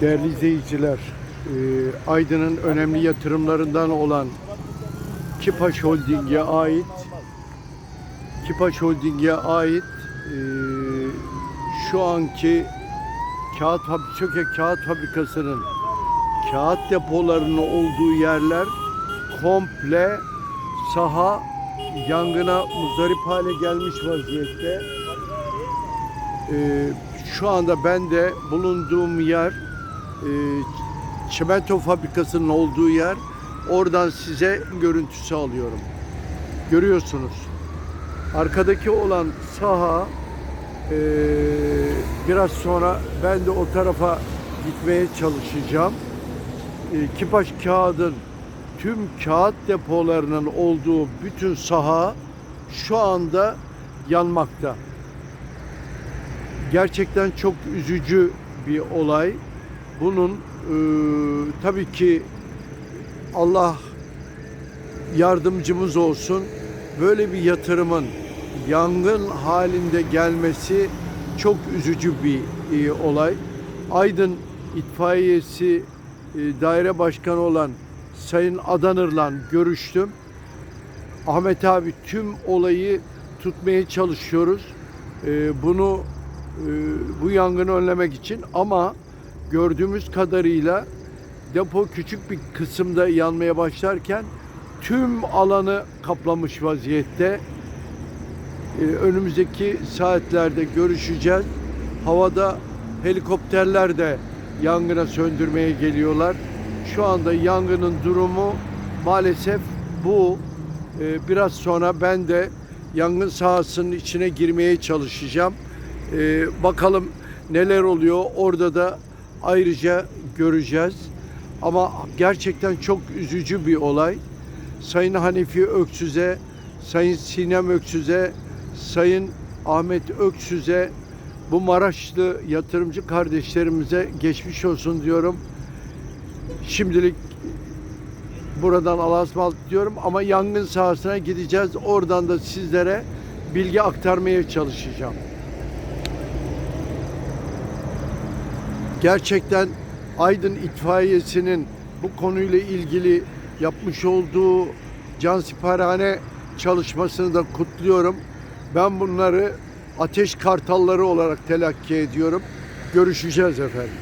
Değerli izleyiciler, e, Aydın'ın önemli yatırımlarından olan Kipaş Holding'e ait Kipaş Holding'e ait e, şu anki kağıt Çöke Kağıt Fabrikası'nın kağıt depolarının olduğu yerler komple saha yangına muzdarip hale gelmiş vaziyette. Ee, şu anda ben de bulunduğum yer çimento fabrikasının olduğu yer. Oradan size görüntüsü alıyorum. Görüyorsunuz. Arkadaki olan saha e, biraz sonra ben de o tarafa gitmeye çalışacağım. E, Kipaş kağıdın tüm kağıt depolarının olduğu bütün saha şu anda yanmakta gerçekten çok üzücü bir olay. Bunun e, tabii ki Allah yardımcımız olsun. Böyle bir yatırımın yangın halinde gelmesi çok üzücü bir e, olay. Aydın itfaiyesi e, daire başkanı olan Sayın Adanır'la görüştüm. Ahmet abi tüm olayı tutmaya çalışıyoruz. Ee, bunu e, bu yangını önlemek için ama gördüğümüz kadarıyla depo küçük bir kısımda yanmaya başlarken tüm alanı kaplamış vaziyette. Ee, önümüzdeki saatlerde görüşeceğiz. Havada helikopterler de yangına söndürmeye geliyorlar. Şu anda yangının durumu maalesef bu. Ee, biraz sonra ben de yangın sahasının içine girmeye çalışacağım. Ee, bakalım neler oluyor. Orada da ayrıca göreceğiz. Ama gerçekten çok üzücü bir olay. Sayın Hanifi Öksüz'e, Sayın Sinem Öksüz'e, Sayın Ahmet Öksüz'e, bu Maraşlı yatırımcı kardeşlerimize geçmiş olsun diyorum. Şimdilik buradan ısmarladık diyorum ama yangın sahasına gideceğiz. Oradan da sizlere bilgi aktarmaya çalışacağım. Gerçekten Aydın İtfaiyesi'nin bu konuyla ilgili yapmış olduğu cansiperhane çalışmasını da kutluyorum. Ben bunları ateş kartalları olarak telakki ediyorum. Görüşeceğiz efendim.